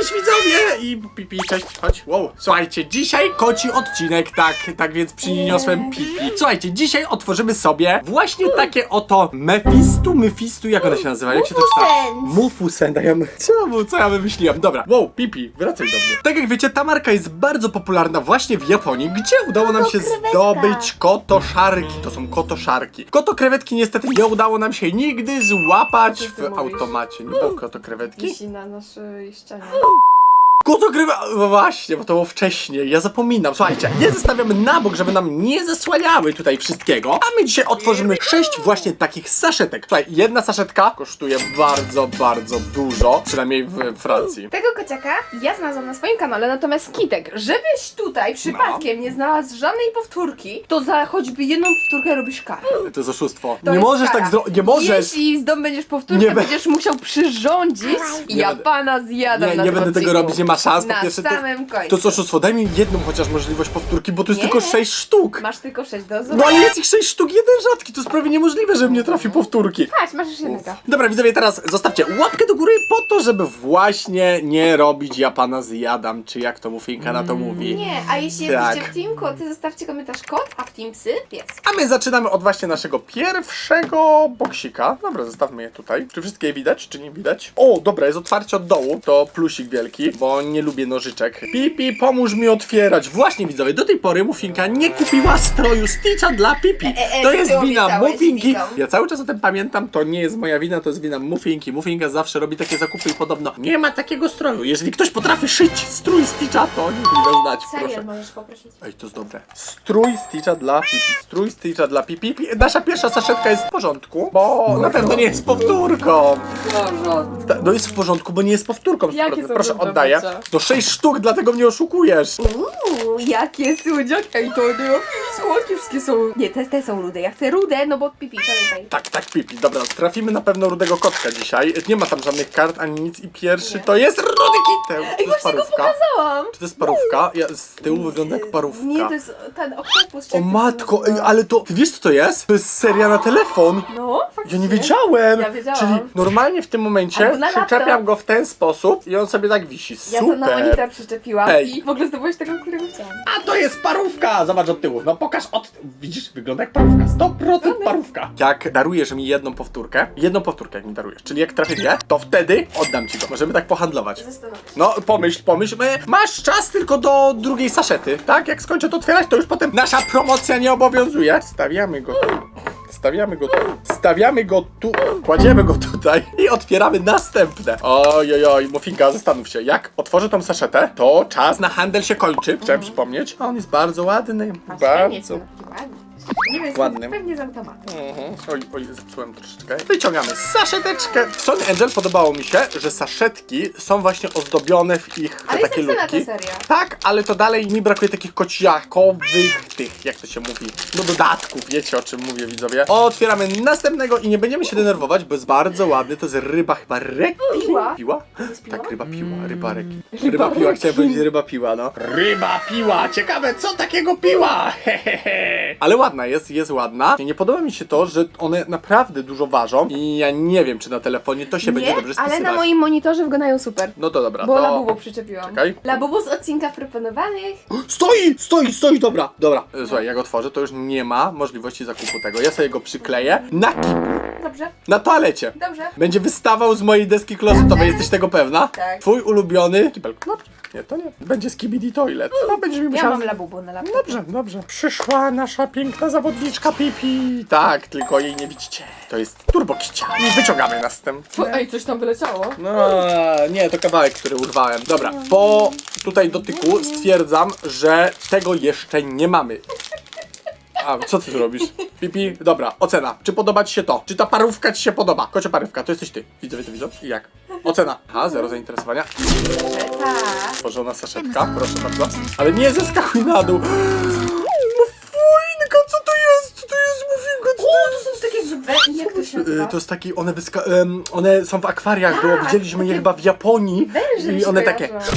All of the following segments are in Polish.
Cześć widzowie! I pipi, cześć, chodź. Wow. Słuchajcie, dzisiaj koci odcinek, tak, tak więc przyniosłem pipi. Słuchajcie, dzisiaj otworzymy sobie właśnie takie oto Mefistu, Mefistu, jak one się nazywa? Jak się to czyta? Mufusend, a ja my... Czemu? Co ja wymyśliłem? Dobra, wow, pipi, wracaj do mnie. Tak jak wiecie, ta marka jest bardzo popularna właśnie w Japonii, gdzie udało nam się zdobyć kotoszarki. To są kotoszarki. Kotokrewetki niestety nie udało nam się nigdy złapać Co ty w mówisz? automacie. Nie było kotokrewetki? Wisi na naszej ścianie. Kotokrywa... No właśnie, bo to było wcześniej, ja zapominam. Słuchajcie, je zostawiamy na bok, żeby nam nie zasłaniały tutaj wszystkiego. A my dzisiaj otworzymy sześć właśnie takich saszetek. Słuchaj, jedna saszetka kosztuje bardzo, bardzo dużo, przynajmniej w Francji. Tego kociaka ja znalazłam na swoim kanale, natomiast Kitek, żebyś tutaj przypadkiem nie znalazł żadnej powtórki, to za choćby jedną powtórkę robisz karę. To jest oszustwo. To nie jest możesz kara. tak zrobić, nie możesz. Jeśli zdobędziesz powtórkę, Nie be- będziesz musiał przyrządzić Nie ja będę- pana zjadam Nie, na nie tym będę tego odcinku. robić, nie ma szans. Po Na pierwsze, to, samym końcu. to jest oszustwo. Daj mi jedną chociaż możliwość powtórki, bo tu jest Nie. tylko sześć sztuk. Masz tylko sześć do No ale jest ich sześć sztuk, jeden rzadki, to jest prawie niemożliwe, że mnie trafi powtórki. Patrz, masz już jednego. Dobra, widzowie, teraz zostawcie łapkę do góry po to, żeby właśnie nie robić ja pana zjadam, czy jak to mufinka na to mówi. Nie, a jeśli Tak. jesteście w team koty, zostawcie komentarz kot, a w team psy pies. A my zaczynamy od właśnie naszego pierwszego boksika. Dobra, zostawmy je tutaj. Czy wszystkie je widać, czy nie widać? O, dobra, jest otwarcie od dołu. To plusik wielki, bo nie lubię nożyczek. Pipi, pomóż mi otwierać. Właśnie, widzowie, do tej pory Mufinka nie kupiła stroju Stitcha dla Pipi. E, e, To ty jest wina obiecałeś Mufinki. widzom. Ja cały czas o tym pamiętam, to nie jest moja wina, to jest wina Mufinki. Mufinka zawsze robi takie zakupy i podobno nie ma takiego stroju. Jeżeli ktoś potrafi szyć strój Stitcha, to niech mi go znać, proszę. Serial możesz poprosić. Ej, to jest dobre. Strój Stitcha dla Pipi. Strój Stitcha dla Pipi. Pi- Nasza pierwsza saszetka jest w porządku, bo na pewno nie jest powtórką. Ta, no jest w porządku, bo nie jest powtórką. Jakie są Proszę, te oddaję. Zdobycze? No sześć sztuk, dlatego mnie oszukujesz. Uuu, jakie słodziaki. Ej, to nie słodkie wszystkie są. Nie, te, te są rude. Ja chcę rude, no bo pipi, pamiętaj. Tak, tak, Pipi. Dobra, trafimy na pewno rudego kotka dzisiaj. Nie ma tam żadnych kart ani nic i pierwszy Nie. to jest rudy kiteł. To Ej, jest właśnie go parówka. pokazałam. Czy to jest parówka? Ja, z tyłu wygląda jak parówka. Nie, to jest ten oktopus. czy O jak to się matko, ej, nazywa? ale to... Ty wiesz co to jest? To jest seria na telefon. No, Ja faktycznie. nie wiedziałem! Ja wiedziałam. Czyli normalnie w tym momencie Albo na przyczepiam go w ten sposób i on sobie tak wisi. Ja to na Super! monitor przyczepiłam Ej. i w ogóle zdobyłeś tego, którego chciałam. A to jest parówka! Zobacz od tyłu. No pokaż od... Widzisz? Wygląda jak parówka. 100% parówka. Jak darujesz mi jedną powtórkę, jedną powtórkę jak mi darujesz, czyli jak trafię dwie, to wtedy oddam ci go. Możemy tak pohandlować. Się. No, pomyśl, pomyśl. E, Masz czas tylko do drugiej saszety, tak? Jak skończę to otwierać, to już potem nasza promocja nie obowiązuje. Stawiamy go. Stawiamy go tu. Stawiamy go tu. Kładziemy go tutaj i otwieramy następne. Oj, oj, oj, Mufinka, zastanów się. Jak otworzę tą saszetę, to czas na handel się kończy. Chciałem przypomnieć. A on jest bardzo ładny. Fajnie, Bardzo. są takie ładne. Nie wiem, Ładny. Ładny. pewnie z automatu. Mhm. Oj, oj, zepsułem troszeczkę. Wyciągamy saszeteczkę. W Sony Angel podobało mi się, że saszetki są właśnie ozdobione w ich te Ale jest takie napisana lutki. ta seria. Tak, ale to dalej mi brakuje takich kociakowych tych, jak to się mówi, no dodatków, wiecie o czym mówię widzowie. Otwieramy następnego i nie będziemy się denerwować, bo jest bardzo ładny, to jest ryba chyba rekin. Piła? Piła? piła? Tak, ryba piła, ryba rekin. Ryba Ryba piła, chciałem powiedzieć ryba piła, no. Ryba piła, ciekawe co takiego piła, hehehe. Ale ładna jest, jest ładna. Nie podoba mi się to, że one naprawdę dużo ważą i ja nie wiem, czy na telefonie to się będzie dobrze ale spisywać. na moim monitorze wyglądają super. No to dobra, Bo to... Labubo przyczepiłam. Czekaj. Labubo z odcinka proponowanych. Stoi, stoi, stoi, dobra, dobra. Słuchaj, jak otworzę, to już nie ma możliwości zakupu tego. Ja sobie go przykleję na kiblu, Dobrze, na toalecie. dobrze. Będzie wystawał z mojej deski klozetowej, jesteś tego pewna? Tak. Twój ulubiony kibel. Dobrze. Nie, to nie. Będzie skibidi toilet. No, będziesz mi Ja musiała... mam Labubo na laptopie. Dobrze, dobrze. Przyszła nasza piękna zawodniczka Pipi. Tak, tylko jej nie widzicie. To jest turbokicia. I wyciągamy następne. Ej, coś tam wyleciało. No, nie, to kawałek, który urwałem. Dobra, po tutaj dotyku stwierdzam, że tego jeszcze nie mamy. A, co ty tu robisz? Pipi, dobra, ocena. Czy podoba ci się to? Czy ta parówka ci się podoba? Kocio parówka, to jesteś ty. Widzę, widzę, widzę. I jak? Ocena. Aha, zero zainteresowania. Tworzona saszetka, proszę bardzo. Ale nie zeskakuj na dół. Mufinka, co to jest? Co to jest mufinka? Co to jest? Są takie zwe... Jak to się Y, nazywa? To jest taki, one wyska- em, one są w akwariach, było, Tak, widzieliśmy je takie chyba w Japonii Węże mi i się one takie kojarzą.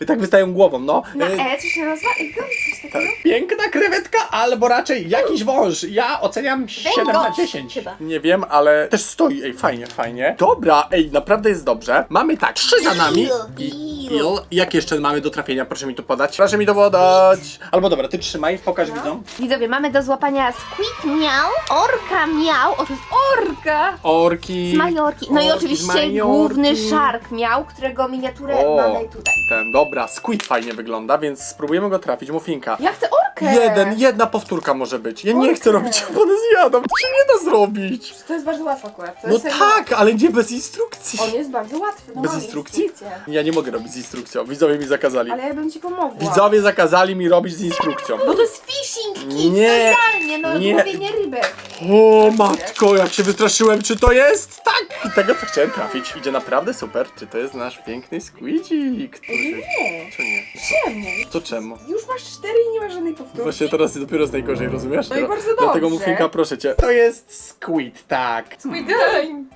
I tak wystają głową, no. Na E, E, co się nazywa? Ej, goń, coś tak. takiego? Piękna krewetka, albo raczej jakiś wąż. Ja oceniam 7 na Węgorz 10. chyba. Nie wiem, ale też stoi. Ej, fajnie, fajnie. Dobra, ej, naprawdę jest dobrze. Mamy tak, trzy za nami. I il. Jak jeszcze mamy do trafienia? Proszę mi to podać. Proszę mi to podać. Albo dobra, ty trzymaj, pokaż widzom. Widzowie, mamy do złapania squid miał, orka miał, o to jest orka! Orki. Z Majorki. No i Orki z oczywiście Majorki. główny szark miał, którego miniaturę O. mamy tutaj. Ten, dobra, squid fajnie wygląda, więc spróbujemy go trafić. Mufinka. Ja chcę orkę! Jeden, jedna powtórka może być. Ja nie chcę robić opony zjadam. To się nie da zrobić. To jest bardzo łatwe akurat. To No jest jakby- tak, ale nie bez instrukcji. On jest bardzo łatwy. No Bez mamy instrukcji? instrukcję. Ja nie mogę robić z instrukcją. Widzowie mi zakazali. Ale ja bym ci pomogła. Widzowie zakazali mi robić z instrukcją. Bo to jest fishing kit, Nie. to idealnie, no Nie. łowienie rybek. O matko, jak się wystraszyłem, czy to jest? Tak! Tego co chciałem trafić. Idzie naprawdę super. Czy to jest nasz piękny squidzik? Który... Nie, Czy nie? czemu? To czemu? Już masz cztery i nie masz żadnej powtórki. Właśnie teraz dopiero jest najgorzej, rozumiesz? No i bardzo Dlatego dobrze. Mufinka, proszę cię. To jest squid, tak. Squid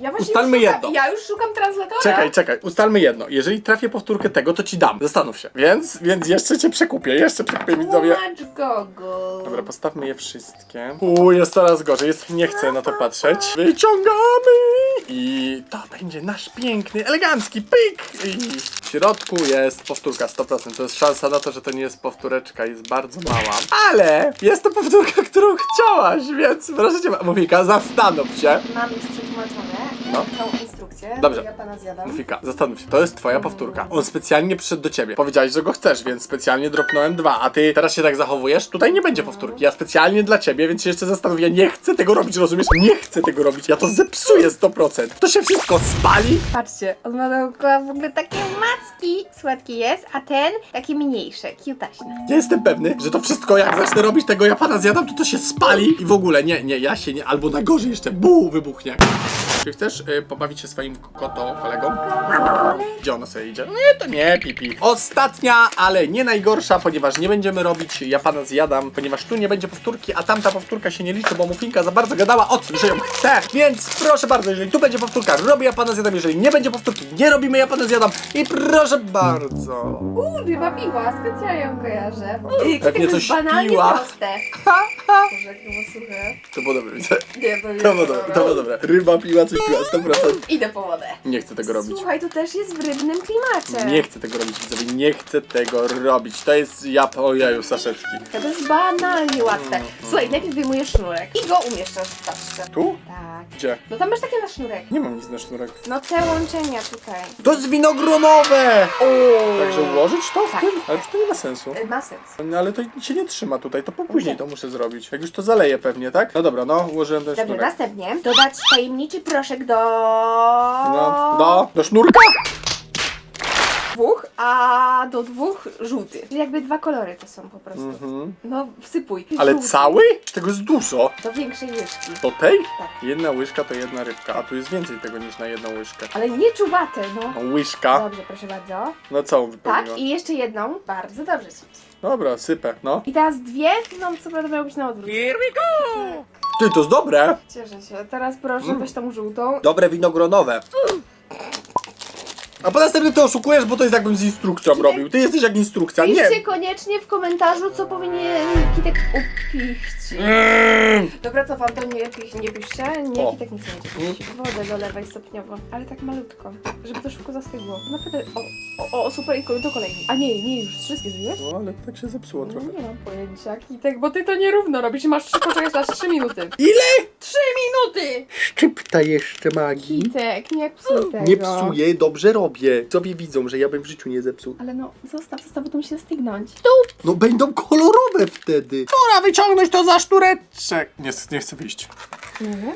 Ja właśnie Ustalmy już szukam, jedno. Ja już szukam translatora. Czekaj, czekaj, ustalmy jedno. Jeżeli trafię powtórkę tego, to ci dam. Zastanów się. Więc, więc jeszcze cię przekupię, jeszcze przekupię widzowie. Tłumacz gogo. Dobra, postawmy je wszystkie. Uuu, jest coraz gorzej, jest, nie chcę na to patrzeć. Wyciągamy! I to będzie nasz piękny, elegancki pyk! I w środku jest powtórka 100%. To jest szansa na to, że to nie jest powtóreczka, jest bardzo mała. Ale jest to powtórka, którą chciałaś, więc proszę cię, Mufika, zastanów się. Mam już przetłumaczone No. tą instrukcję. Dobrze. Ja pana zjadam. Zastanów się, to jest twoja powtórka. On specjalnie przyszedł do ciebie. Powiedziałeś, że go chcesz, więc specjalnie dropnąłem dwa, a ty teraz się tak zachowujesz? Tutaj nie będzie powtórki. Ja specjalnie dla ciebie, więc się jeszcze zastanów. Ja nie chcę tego robić, rozumiesz? Nie chcę tego robić. Ja to zepsuję 100%. To się wszystko spali. Patrzcie, on ma dookoła w ogóle takie macki. Słodki jest, a ten takie mniejsze, kiutaśne. Ja jestem pewny, że to wszystko jak zacznę robić tego Japana zjadam, to to się spali i w ogóle nie, nie, ja się nie, albo na gorzej jeszcze, bu, wybuchnie. Czy chcesz y, pobawić się swoim koto kolegą? Gdzie ona sobie idzie? Nie, to nie, pipi. Ostatnia, ale nie najgorsza, ponieważ nie będziemy robić Japana zjadam, ponieważ tu nie będzie powtórki, a tamta powtórka się nie liczy, bo Mufinka za bardzo gadała o tym, że ją chce. Więc proszę bardzo, jeżeli tu będzie powtórka, robię Japana zjadam, jeżeli nie będzie powtórki, nie robimy Japana zjadam i proszę bardzo. Uuu, ryba piła, skąd ja ją kojarzę? Yy, Pewnie to coś banalnie piła. proste. Boże, jak to było suche. To było dobre, widzę. Nie, to nie To było dobre, to było dobre. Ryba piła coś piła, 100%. Idę po wodę. Nie chcę tego robić. Słuchaj, to też jest w rybnym klimacie. Nie chcę tego robić, widzowie, nie chcę tego robić. To jest jap, ojeju, saszetki. To jest banalnie łatwe. Mm, Słuchaj, najpierw wyjmujesz sznurek i go umieszczasz w paczce. Tu? Tak. Gdzie? No tam masz takie na sznurek. Nie mam nic na sznurek. No te łączenia tutaj. To jest winogronowe! Także ułożyć to w Tak. tym? Ale już to nie ma sensu. Y, Ma sens. No, ale to się nie trzyma tutaj, to po później to muszę zrobić. Jak już to zaleję pewnie, tak? No dobra, no, ułożyłem ten Dobrze, sznurek. następnie dodać tajemniczy proszek do... No, do, do sznurka? dwóch, a do dwóch żółty. Czyli jakby dwa kolory to są po prostu. Mhm. No, wsypuj. Ale Żółty. cały? Tego jest dużo. Do większej łyżki. Do tej? Tak. Jedna łyżka to jedna rybka, a tu jest więcej tego niż na jedną łyżkę. Ale nie czuwate, no. No, łyżka. Dobrze, proszę bardzo. No całą Tak, wypełniła. i jeszcze jedną. Bardzo dobrze. Dobra, sypę, no. I teraz dwie, no co prawda miało być na odwrót. Ty, to jest dobre. Cieszę się. Teraz proszę, Mm. weź tą żółtą. Dobre winogronowe. A po następnie ty oszukujesz, bo to jest jakbym z instrukcją robił. Ty jesteś jak instrukcja, nie. Piszcie koniecznie w komentarzu, co powinien Kitek upichci. Mm. Dobra, co wam to nie, pisz, nie piszcie? Nie, O. Kitek nic nie będzie pić. Wodę dolewaj stopniowo, ale tak malutko, żeby to szybko zastygło. Naprawdę, o, o, o super, i do kolejnej. A nie, nie, już wszystkie zrobiłeś? No ale tak się zepsuło trochę. Nie mam pojęcia, Kitek, bo ty to nierówno robisz. Masz trzy, poczekać na trzy minuty. Ile? Trzy minuty! Szczypta jeszcze magii. Kitek, nie psuj tego. Nie psuję, dobrze robię. Sobie widzą, że ja bym w życiu nie zepsuł. Ale no, zostaw, zostaw, bo to musi stygnąć. No będą kolorowe wtedy. Pora wyciągnąć to za sztureczek. Nie, nie chcę wyjść. Nie.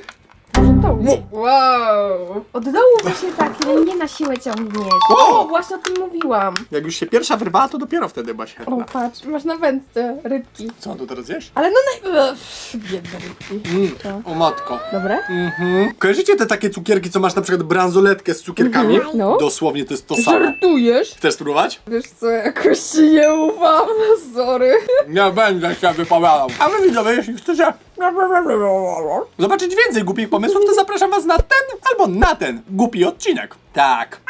Może to? No. Wow! Od dołu właśnie tak, nie, nie na siłę ciągniesz. O! O, właśnie o tym mówiłam. Jak już się pierwsza wyrwała, to dopiero wtedy ma się. O, patrz, masz na wędce rybki. Co on tu teraz jesz? Ale no naj... Uff, Biedne rybki. Mm. O matko. Dobre? Mhm. Kojarzycie te takie cukierki, co masz na przykład bransoletkę z cukierkami? Mhm, no. Dosłownie to jest to samo. Żartujesz? Chcesz spróbować? Wiesz co, jakoś ci nie ufam, sorry. Nie będę się wypowiadał. A wy widzowie, jeśli chcecie zobaczyć więcej głupich pomysłów, to zapraszam was na ten albo na ten głupi odcinek. Tak.